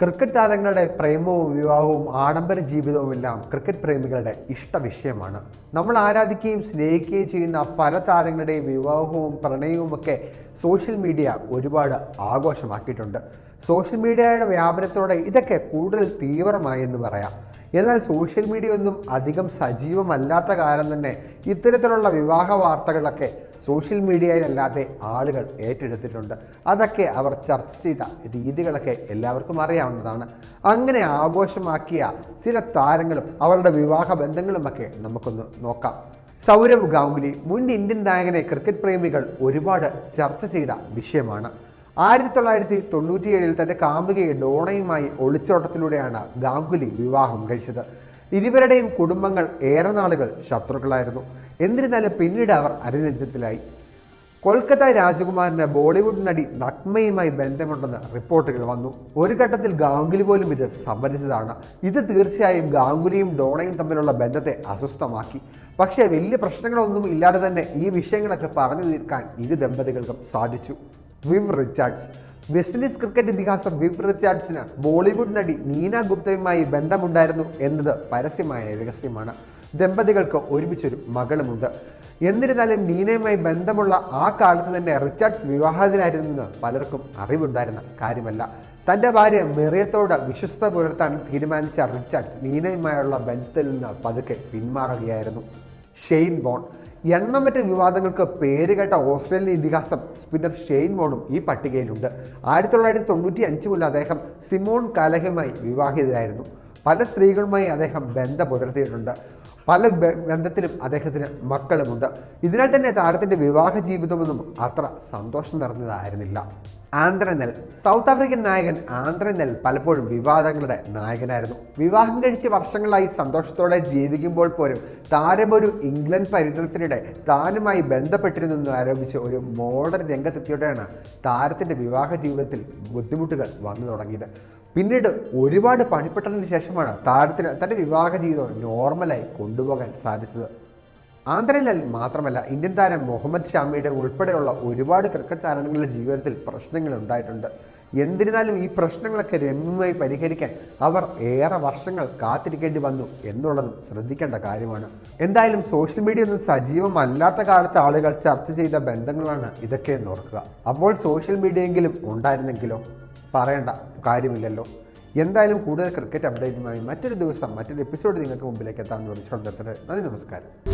Cricket താരങ്ങളുടെ പ്രേമവും വിവാഹവും ആഡംബര ജീവിതവും എല്ലാം ക്രിക്കറ്റ് പ്രേമികളുടെ ഇഷ്ട വിഷയമാണ്. നമ്മൾ ആരാധിക്കുകയും സ്നേഹിക്കുകയും ചെയ്യുന്ന പല താരങ്ങളുടെയും വിവാഹവും പ്രണയവും ഒക്കെ സോഷ്യൽ മീഡിയ ഒരുപാട് ആഘോഷമാക്കിയിട്ടുണ്ട്. സോഷ്യൽ മീഡിയയുടെ വ്യാപനത്തോടെ ഇതൊക്കെ കൂടുതൽ തീവ്രമായെന്ന് പറയാം. എന്നാൽ സോഷ്യൽ മീഡിയ ഒന്നും അധികം സജീവമല്ലാത്ത കാലം തന്നെ ഇത്തരത്തിലുള്ള വിവാഹ വാർത്തകളൊക്കെ സോഷ്യൽ മീഡിയയിലല്ലാതെ ആളുകൾ ഏറ്റെടുത്തിട്ടുണ്ട്. അതൊക്കെ അവർ ചർച്ച ചെയ്ത രീതികളൊക്കെ എല്ലാവർക്കും അറിയാവുന്നതാണ്. അങ്ങനെ ആഘോഷമാക്കിയ ചില താരങ്ങളും അവരുടെ വിവാഹ ബന്ധങ്ങളുമൊക്കെ നമുക്കൊന്ന് നോക്കാം. സൗരവ് ഗാംഗുലി മുൻ ഇന്ത്യൻ നായകനെ ക്രിക്കറ്റ് പ്രേമികൾ ഒരുപാട് ചർച്ച ചെയ്ത വിഷയമാണ്. ആയിരത്തി തൊള്ളായിരത്തി തൊണ്ണൂറ്റിയേഴിൽ തന്റെ കാമുകയെ ഡോണയുമായി ഒളിച്ചോട്ടത്തിലൂടെയാണ് ഗാംഗുലി വിവാഹം കഴിച്ചത്. ഇരുവരുടെയും കുടുംബങ്ങൾ ഏറെ നാളുകൾ ശത്രുക്കളായിരുന്നു. എന്നിരുന്നാലും പിന്നീട് അവർ അരനേറ്റത്തിലായി കൊൽക്കത്ത രാജകുമാരന് ബോളിവുഡ് നടി നഗ്മയുമായി ബന്ധമുണ്ടെന്ന് റിപ്പോർട്ടുകൾ വന്നു. ഒരു ഘട്ടത്തിൽ ഗാംഗുലി പോലും ഇത് സമ്മതിച്ചതാണ് ഇത് തീർച്ചയായും ഗാംഗുലിയും ഡോണയും തമ്മിലുള്ള ബന്ധത്തെ അസ്വസ്ഥമാക്കി. പക്ഷേ വലിയ പ്രശ്നങ്ങളൊന്നും ഇല്ലാതെ തന്നെ ഈ വിഷയങ്ങളൊക്കെ പറഞ്ഞു തീർക്കാൻ ഇരു ദമ്പതികൾക്കും സാധിച്ചു. Viv Richards. West Indies cricket ഇതിഹാസം വിവ് റിച്ചാർഡ്സിന് ബോളിവുഡ് നടി നീന ഗുപ്തയുമായി ബന്ധമുണ്ടായിരുന്നു എന്നത് പരസ്യമായ രഹസ്യമാണ്. ദമ്പതികൾക്ക് ഒരുമിച്ചൊരു മകളുമുണ്ട്. എന്നിരുന്നാലും നീനയുമായി ബന്ധമുള്ള ആ കാലത്ത് തന്നെ റിച്ചാർഡ്സ് വിവാഹത്തിലായിരുന്നെന്ന് പലർക്കും അറിവുണ്ടായിരുന്ന കാര്യമല്ല. തന്റെ ഭാര്യ മെറിയത്തോട് വിശ്വസ്ത പുലർത്താൻ തീരുമാനിച്ച റിച്ചാർഡ്സ് നീനയുമായുള്ള ബന്ധത്തിൽ നിന്ന് പതുക്കെ പിന്മാറുകയായിരുന്നു. ഷെയ്ൻ ബോൺ എണ്ണമറ്റ വിവാദങ്ങൾക്ക് പേരുകേട്ട ഓസ്ട്രേലിയൻ ഇതിഹാസം സ്പിന്നർ ഷെയ്ൻ ബോണും ഈ പട്ടികയിലുണ്ട്. ആയിരത്തി തൊള്ളായിരത്തി തൊണ്ണൂറ്റി അഞ്ച് മുതൽ അദ്ദേഹം സിമോൺ കാലഹയുമായി വിവാഹിതരായിരുന്നു പല സ്ത്രീകളുമായി അദ്ദേഹം ബന്ധം പുലർത്തിയിട്ടുണ്ട്. പല ബന്ധത്തിലും അദ്ദേഹത്തിന് മക്കളുമുണ്ട്. ഇതിനാൽ തന്നെ താരത്തിന്റെ വിവാഹ ജീവിതമൊന്നും അത്ര സന്തോഷം നിറഞ്ഞതായിരുന്നില്ല. ആന്ധ്രനെൽ. സൗത്ത് ആഫ്രിക്കൻ നായകൻ ആന്ത്രനെൽ പലപ്പോഴും വിവാദങ്ങളുടെ നായകനായിരുന്നു. വിവാഹം കഴിച്ച് വർഷങ്ങളായി സന്തോഷത്തോടെ ജീവിക്കുമ്പോൾ പോലും താരമൊരു ഇംഗ്ലണ്ട് പര്യടനത്തിനിടെ താനുമായി ബന്ധപ്പെട്ടിരുന്നെന്ന് ആരോപിച്ച് ഒരു മോഡൽ രംഗത്തെത്തിയോടെയാണ് താരത്തിന്റെ വിവാഹ ജീവിതത്തിൽ ബുദ്ധിമുട്ടുകൾ വന്നു തുടങ്ങിയത്. പിന്നീട് ഒരുപാട് പണിപ്പെട്ടതിന് ശേഷമാണ് താരത്തിന് തന്റെ വിവാഹ ജീവിതം നോർമലായി കൊണ്ടുപോകാൻ സാധിച്ചത്. ആന്ധ്രയിൽ മാത്രമല്ല ഇന്ത്യൻ താരം മുഹമ്മദ് ഷാമിയുടെ ഉൾപ്പെടെയുള്ള ഒരുപാട് ക്രിക്കറ്റ് താരങ്ങളുടെ ജീവിതത്തിൽ പ്രശ്നങ്ങൾ ഉണ്ടായിട്ടുണ്ട്. എന്നിരുന്നാലും ഈ പ്രശ്നങ്ങളൊക്കെ രമ്യമായി പരിഹരിക്കാൻ അവർ ഏറെ വർഷങ്ങൾ കാത്തിരിക്കേണ്ടി വന്നു എന്നുള്ളത് ശ്രദ്ധിക്കേണ്ട കാര്യമാണ്. എന്തായാലും സോഷ്യൽ മീഡിയ ഒന്നും സജീവമല്ലാത്ത കാലത്ത് ആളുകൾ ചർച്ച ചെയ്ത ബന്ധങ്ങളാണ് ഇതൊക്കെ എന്ന് ഓർക്കുക. അപ്പോൾ സോഷ്യൽ മീഡിയയെങ്കിലും ഉണ്ടായിരുന്നെങ്കിലോ? പറയേണ്ട കാര്യമില്ലല്ലോ. എന്തായാലും കൂടുതൽ ക്രിക്കറ്റ് അപ്ഡേറ്റുമായി മറ്റൊരു ദിവസം മറ്റൊരു എപ്പിസോഡ് നിങ്ങൾക്ക് മുമ്പിലേക്ക് എത്താമെന്ന് വിളിച്ചുകൊണ്ട് നിർത്തട്ടെ നന്ദി നമസ്കാരം.